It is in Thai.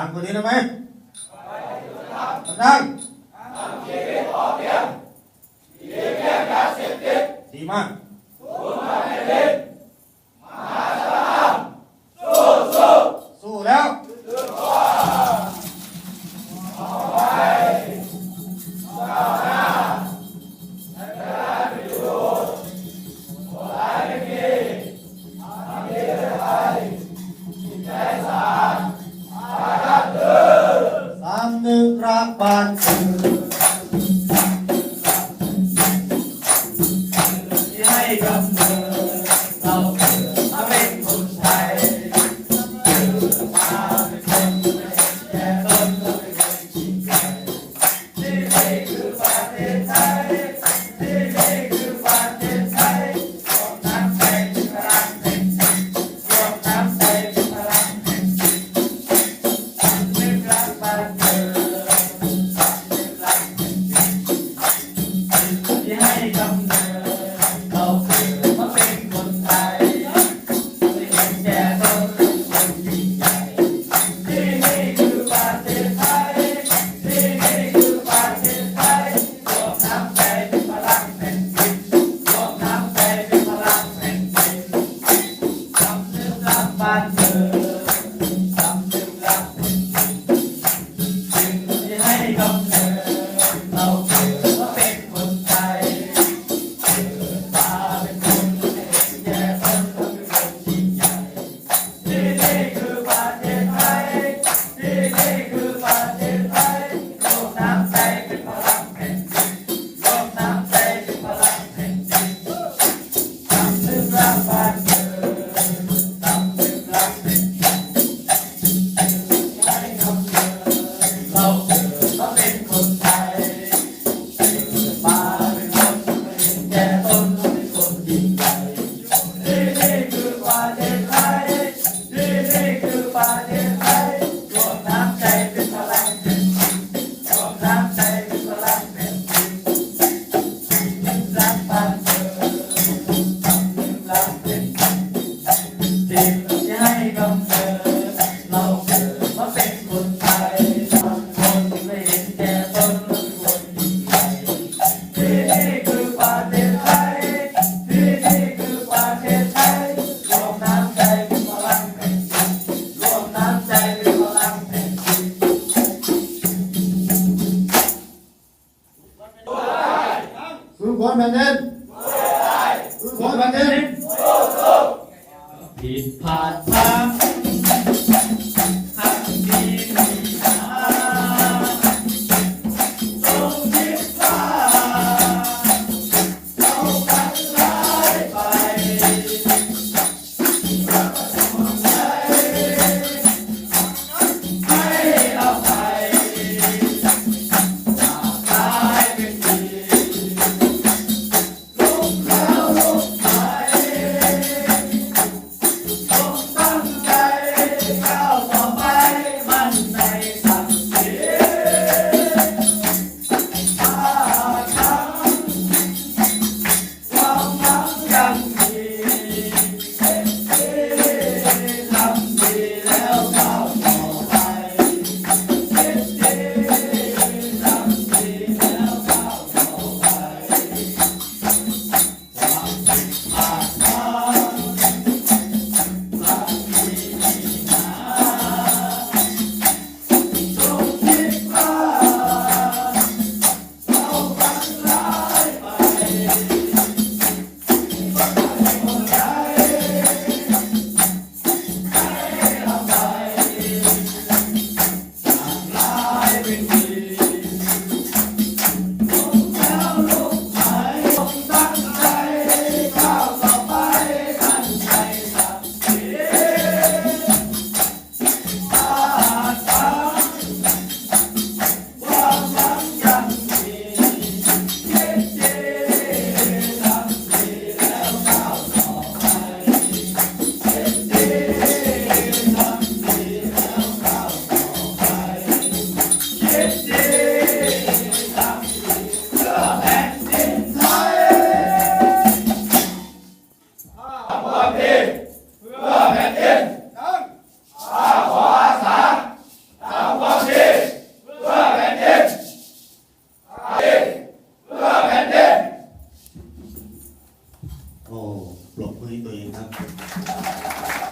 ดังกว่านี้ได้ไหมดังตั้งชีวิตขอเพียงชีวิตแค่สิบปีดีมาก my. Gol ভেঙেন Gol ভেঙেন ผิดพลาด